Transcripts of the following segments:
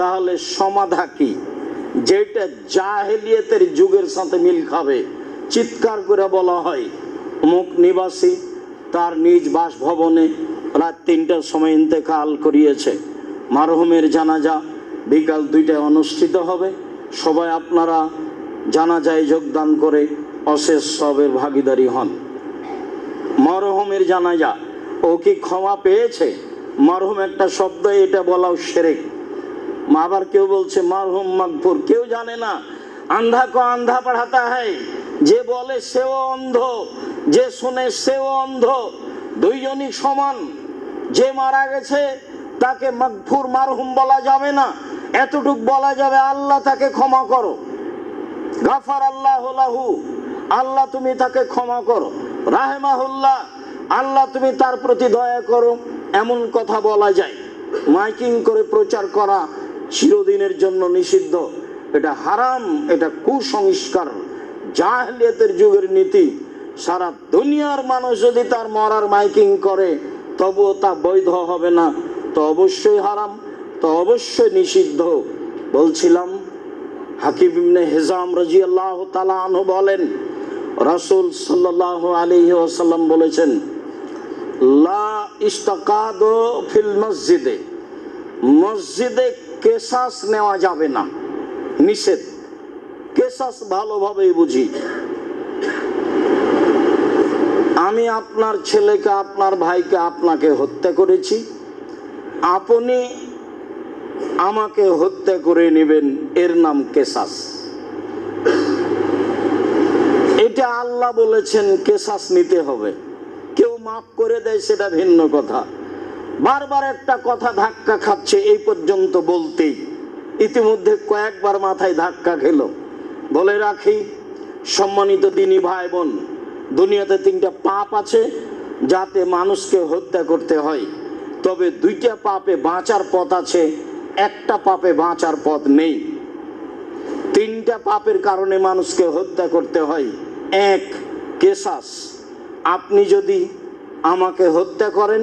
তাহলে সমাধা কি? যেটা জাহেলিয়তের যুগের সাথে মিল খাবে। চিৎকার করে বলা হয়, অমুক নিবাসী তার নিজ বাসভবনে রাত তিনটার সময় ইন্তেকাল করিয়েছে। মারহুমের জানাজা বিকাল দুইটায় অনুষ্ঠিত হবে। সবাই আপনারা জানাজায় যোগদান করে অশেষ সবের ভাগিদারি হন। মরহুমের জানাজা, ও কি ক্ষমা পেয়েছে? মরহুম একটা শব্দ এটা বলাও সেরেক। আবার কেউ বলছে, মারহুম মাগফুর। কেউ জানে না। আন্ধা কো আন্ধা পড়াতা হয় যে বলে সেও অন্ধ, যে শুনে সেও অন্ধ। দুইজনই সমান। যে মারা গেছে, তাকে মাগফুর, মারহুম বলা যাবে না। এতটুক বলা যাবে, আল্লাহ তাকে ক্ষমা করো। গাফার আল্লাহ লাহু। আল্লাহ তুমি তাকে ক্ষমা করো। রাহেমাহুল্লাহ। আল্লাহ তুমি তার প্রতি দয়া করো। এমন কথা বলা যায়। মাইকিং করে প্রচার করা চিরদিনের জন্য নিষিদ্ধ। এটা হারাম, এটা কুসংস্কার। জাহলিয়াতের যুগের নীতি। সারা দুনিয়ার মানুষ যদি তার মরার মাইকিং করে, তবুও তা বৈধ হবে না। তো অবশ্যই হারাম, তো অবশ্যই নিষিদ্ধ। বলছিলাম, হাকিম ইবনে হিজাম রাজিয়াল্লাহ তাআলা আনহু বলেন, রাসূল সাল্লাল্লাহু আলাইহি ওয়াসাল্লাম বলেছেন, লা ইস্তাকাদু ফিল মসজিদে। মসজিদে কেসাস নেওয়া যাবে না? নিষেধ। কেশাস ভালোভাবেই বুঝি? আমি আপনার ছেলেকে, আপনার ভাইকে, আপনাকে হত্যা করেছি। আপনি আমাকে হত্যা করে নেবেন। এর নাম কেসাস এটা আল্লাহ বলেছেন কেসাস নিতে হবে। কেউ মাফ করে দেয়, সেটা ভিন্ন কথা। বারবার একটা কথা ধাক্কা খাচ্ছে, এই পর্যন্ত বলতেই। ইতিমধ্যে কয়েকবার মাথায় ধাক্কা খেল। বলে রাখি, সম্মানিত দিনী ভাই বোন দুনিয়াতে তিনটা পাপ আছে, যাতে মানুষকে হত্যা করতে হয়। তবে দুইটা পাপে বাঁচার পথ আছে, একটা পাপে বাঁচার পথ নেই। তিনটা পাপের কারণে মানুষকে হত্যা করতে হয়। এক কেসাস আপনি যদি আমাকে হত্যা করেন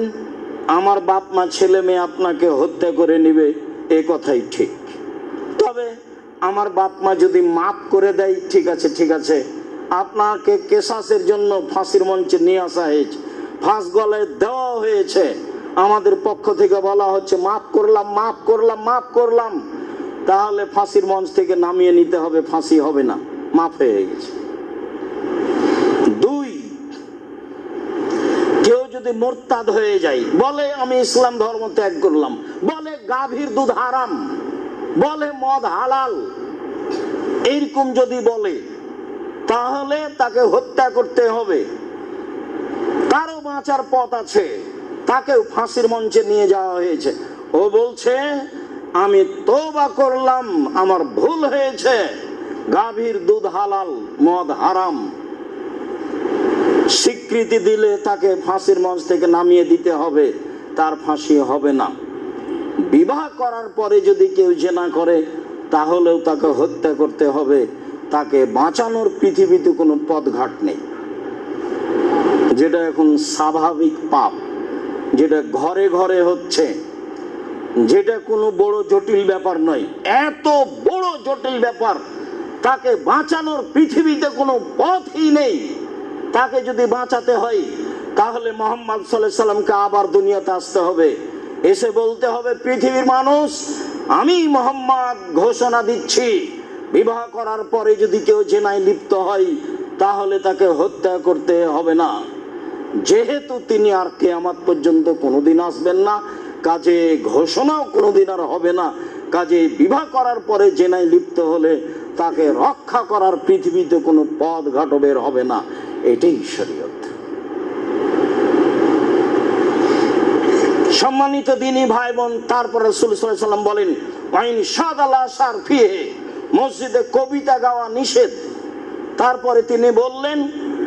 আমার বাপ মা ছেলে মেয়ে আপনাকে হত্যা করে নিবে, এ কথাই ঠিক। তবে আমার বাপ মা যদি মাফ করে দেয়, ঠিক আছে ঠিক আছে। আপনাকে কেশাসের জন্য ফাঁসির মঞ্চে নিয়ে আসা হয়েছে। ফাঁস গলায় দেওয়া হয়েছে। আমাদের পক্ষ থেকে বলা হচ্ছে, মাফ করলাম মাফ করলাম মাফ করলাম। তাহলে ফাঁসির মঞ্চ থেকে নামিয়ে নিতে হবে, ফাঁসি হবে না। মাফ হয়ে গেছে দুই কেউ যদি মোরতাদ হয়ে যায়, বলে আমি ইসলাম ধর্ম ত্যাগ করলাম, বলে গাভীর দুধ হারাম, বলে মদ হালাল এইরকম যদি বলে, তাহলে তাকে হত্যা করতে হবে। তারও বাঁচার পথ আছে, তাকেও ফাঁসির মঞ্চে নিয়ে যাওয়া হয়েছে। ও বলছে, আমি তোবা করলাম, আমার ভুল হয়েছে, গাভীর দুধ হালাল, মদ হারাম। স্বীকৃতি দিলে তাকে ফাঁসির মঞ্চ থেকে নামিয়ে দিতে হবে, তার ফাঁসি হবে না। বিবাহ করার পরে যদি কেউ জেনা করে, তাহলেও তাকে হত্যা করতে হবে। তাকে বাঁচানোর পৃথিবীতে কোনো পথঘাট নেই। যেটা এখন স্বাভাবিক পাপ, যেটা ঘরে ঘরে হচ্ছে, যেটা কোনো বড় জটিল ব্যাপার নয়, এত বড় জটিল ব্যাপার, তাকে বাঁচানোর পৃথিবীতে কোনো পথই নেই। তাকে যদি বাঁচাতে হয়, তাহলে মোহাম্মদ সাল্লাহ সাল্লামকে আবার দুনিয়াতে আসতে হবে। এসে বলতে হবে, পৃথিবীর মানুষ, আমি মোহাম্মদ ঘোষণা দিচ্ছি। বিবাহ করার পরে যদি কেউ জেনায় লিপ্ত হয়, তাহলে তাকে হত্যা করতে হবে না। যেহেতু তিনি আর কেয়ামাত পর্যন্ত কোনোদিন আসবেন না, কাজে ঘোষণাও কোনোদিন আর হবে না। কাজে বিবাহ করার পরে জেনায় লিপ্ত হলে তাকে রক্ষা করার পৃথিবীতে কোনো পথ ঘাট বের হবে না। এটাই শরীয়ত। সম্মানিত দিনী ভাই বোন তারপরে রসুল সাল্লাম বলেন আইন সাদ আল্লাহ মসজিদে কবিতা গাওয়া নিষেধ। তারপরে তিনি বললেন,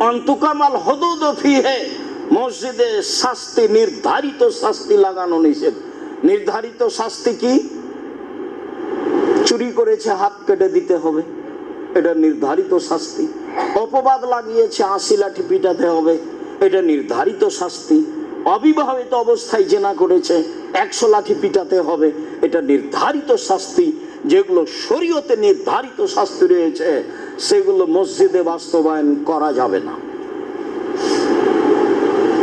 অন্তুকামাল হদুদ ফিহে মসজিদে শাস্তি, নির্ধারিত শাস্তি লাগানো নিষেধ। নির্ধারিত শাস্তি কি? চুরি করেছে, হাত কেটে দিতে হবে। এটা নির্ধারিত শাস্তি। অপবাদ লাগিয়েছে, আশি লাঠি পিটাতে হবে। এটা নির্ধারিত শাস্তি। অবিবাহিত অবস্থায় জেনা করেছে, একশো লাঠি পিটাতে হবে। এটা নির্ধারিত শাস্তি। যেগুলো শরীয়তে নির্ধারিত শাস্তি রয়েছে, সেগুলো মসজিদে বাস্তবায়ন করা যাবে না।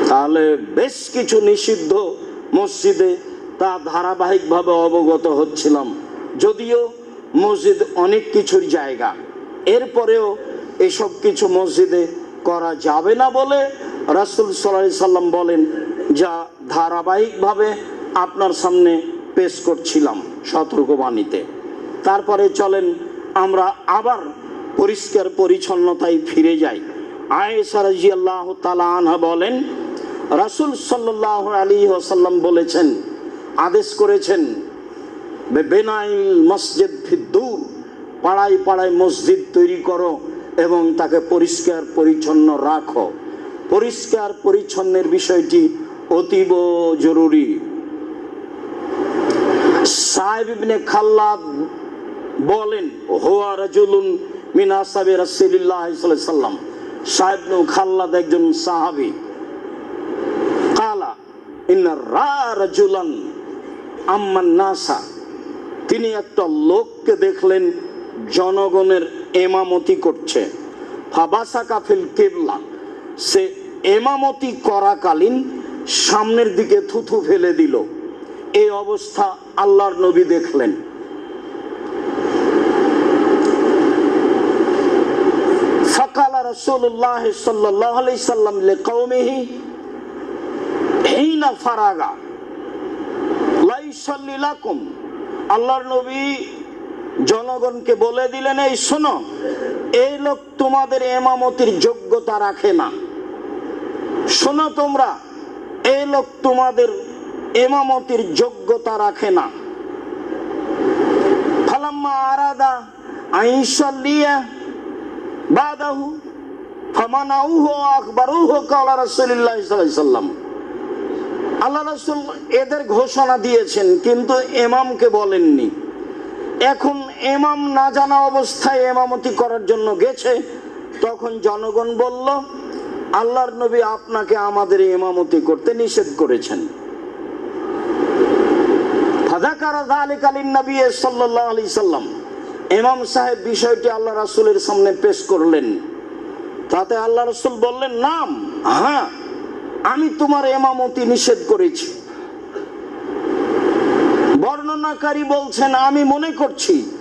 তাহলে বেশ কিছু নিষিদ্ধ মসজিদে তা ধারাবাহিকভাবে অবগত হচ্ছিলাম। যদিও মসজিদ অনেক কিছুর জায়গা। এরপরেও এসব কিছু মসজিদে করা যাবে না বলে রাসুল সাল্লাহ সাল্লাম বলেন, যা ধারাবাহিকভাবে আপনার সামনে পেশ করছিলাম সতর্কবাণীতে। তারপরে চলেন আমরা আবার পরিষ্কার পরিচ্ছন্নতায় ফিরে যাই। তালা আনহা বলেন, রাসুল সাল্লাহ আলী ওসাল্লাম বলেছেন, আদেশ করেছেন বেনাইল মসজিদ ফিদ্দুর পাড়ায় পাড়ায় মসজিদ তৈরি করো এবং তাকে পরিষ্কার পরিচ্ছন্ন রাখো। পরিষ্কার পরিচ্ছন্নের বিষয়টি অতীব জরুরি। সাহেব ইবনে খাল্লাদ বলেন, হোয়া রাজুলুন মিন আসাবে রাসূলুল্লাহ সাল্লাম। সাহেব খাল্লাদ একজন সাহাবী। কালা, ইন্না রা রাজুলান আম্মান নাসা। তিনি একটা লোককে দেখলেন, জনগণের এমামতি করছে। ফাবাসা কাফিল কেবলা। সে এমামতি করাকালীন সামনের দিকে থুথু ফেলে দিল। এই অবস্থা আল্লাহর নবী দেখলেন। সকাল ফারাগা। আল্লাহর নবী জনগণকে বলে দিলেন, এই শোনো, এই লোক তোমাদের এমামতির যোগ্যতা রাখে না। শোনো তোমরা, এই লোক তোমাদের এমামতির যোগ্যতা রাখে না। ফালাম্মা আরাদা আইসাল্লিয়া বাদাহু ফামানাউহু আকবারুহু কালা রাসূলুল্লাহ সাল্লাম। আল্লাহ রাসুল এদের ঘোষণা দিয়েছেন, কিন্তু এমামকে বলেননি। এখন এমাম না জানা অবস্থায় এমামতি করার জন্য গেছে, তখন জনগণ বলল, আল্লাহর নবী আপনাকে আমাদের এমামতি করতে নিষেধ করেছেন। ইমাম সাহেব বিষয়টি আল্লাহ রাসূলের সামনে পেশ করলেন। তাতে আল্লাহ রসুল বললেন, নাম হ্যাঁ আমি তোমার এমামতি নিষেধ করেছি। বর্ণনাকারী বলছেন, আমি মনে করছি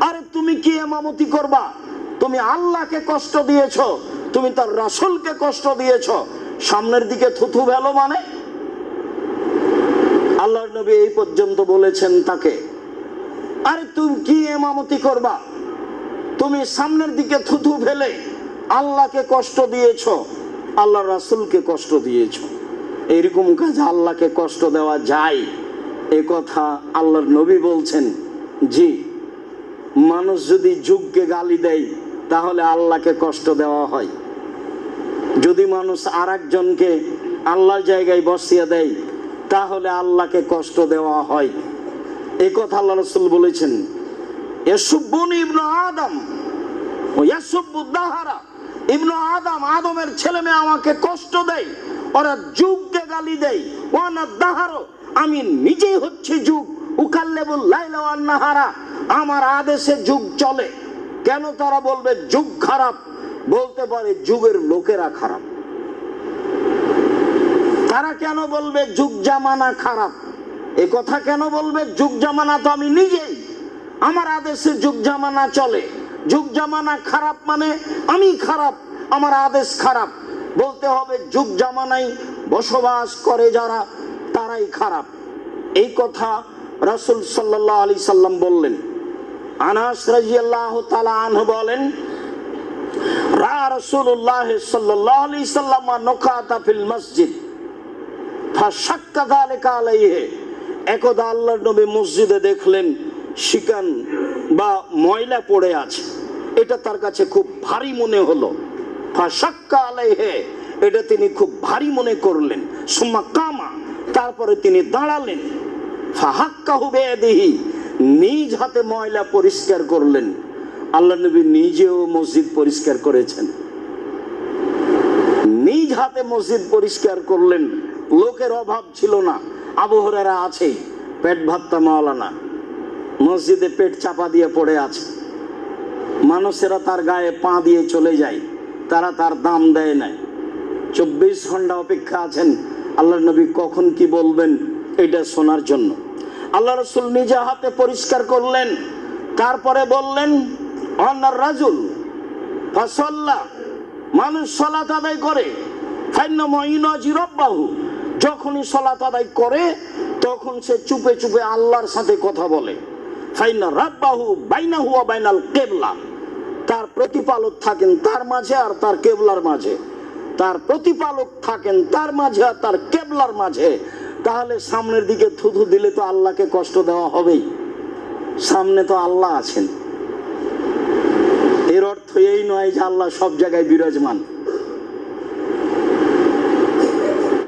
আরে তুমি কি এমামতি করবা? তুমি আল্লাহকে কষ্ট দিয়েছ, তুমি তার রাসূলকে কষ্ট দিয়েছ। সামনের দিকে থুথু ভেলো মানে? আল্লাহর নবী এই পর্যন্ত বলেছেন তাকে। আরে তুমি কি এমামতি করবা? তুমি সামনের দিকে থুথু ফেলে আল্লাহকে কষ্ট দিয়েছ আল্লাহ রাসুলকে কষ্ট দিয়েছ। এরকম কাজ আল্লাহকে কষ্ট দেওয়া যায়? এ কথা আল্লাহর নবী বলছেন, জি, মানুষ যদি যুগকে গালি দেয়, তাহলে আল্লাহকে কষ্ট দেওয়া হয়। যদি মানুষ আর একজনকে আল্লাহর জায়গায় বসিয়ে দেয়, তাহলে আল্লাহকে কষ্ট দেওয়া হয়। এ কথা আল্লাহ রসুল বলেছেন আমাকে কষ্ট দেয়, ওরা যুগকে গালি দেয়। দাহারো, আমি নিজেই হচ্ছে যুগ। উকাল্লেবুল লাইলা আমার আদেশে যুগ চলে। কেন তারা বলবে যুগ খারাপ? বলতে পারে যুগের লোকেরা খারাপ। তারা কেন বলবে যুগ জামানা খারাপ? এ কথা কেন বলবে? যুগ জামানা তো আমি নিজেই। আমার আদেশে যুগ জামানা চলে। যুগ জামানা খারাপ মানে আমি খারাপ, আমার আদেশ খারাপ। বলতে হবে যুগ জামানায় বসবাস করে যারা, তারাই খারাপ। এই কথা রাসূল সাল্লাল্লাহু আলাইহি সাল্লাম বললেন। আনাস রাদিয়াল্লাহু তাআলা আনহু বলেন, রা রাসূলুল্লাহ সাল্লাল্লাহু আলাইহি সাল্লাম নকাতা ফিল মসজিদ। ফাশাক্কা যালিকা আলাইহি। একদা আল্লাহর নবী মসজিদে দেখলেন শিকান বা ময়লা পড়ে আছে, এটা তার কাছে খুব ভারী মনে হলো। ফাশাক্কা আলাইহি, এটা তিনি খুব ভারী মনে করলেন। সুম্মা কামা, তারপরে তিনি দাঁড়ালেন। ফাহাক্কা হুবে দেহি নিজ হাতে ময়লা পরিষ্কার করলেন। আল্লাহ নবী নিজেও মসজিদ পরিষ্কার করেছেন। নিজ হাতে মসজিদ পরিষ্কার করলেন, লোকের অভাব ছিল না। আবহরেরা আছেই পেট ভাত্তা মাওলানা। মসজিদে পেট চাপা দিয়ে পড়ে আছে। মানুষেরা তার গায়ে পা দিয়ে চলে যায়, তারা তার দাম দেয় নাই। চব্বিশ ঘণ্টা অপেক্ষা আছেন আল্লাহ নবী কখন কি বলবেন এটা শোনার জন্য। আল্লাহ রসুল নিজে হাতে পরিষ্কার করলেন, তারপরে বললেন অন্যার রাজুল ফাসল্লা, মানুষ সলাত আদায় করে ফাইনাজিরব্বাহু যখনই সলাত আদায় করে, তখন সে চুপে চুপে আল্লাহর সাথে কথা বলে। রাব্বাহু বাইনা বাইনাল কেবলা। তার প্রতিপালক থাকেন তার মাঝে আর তার কেবলার মাঝে। তার প্রতিপালক থাকেন তার মাঝে আর তার কেবলার মাঝে। তাহলে সামনের দিকে থুথু দিলে তো আল্লাহকে কষ্ট দেওয়া হবেই। সামনে তো আল্লাহ আছেন। এর অর্থ এই নয় যে আল্লাহ সব জায়গায় বিরাজমান।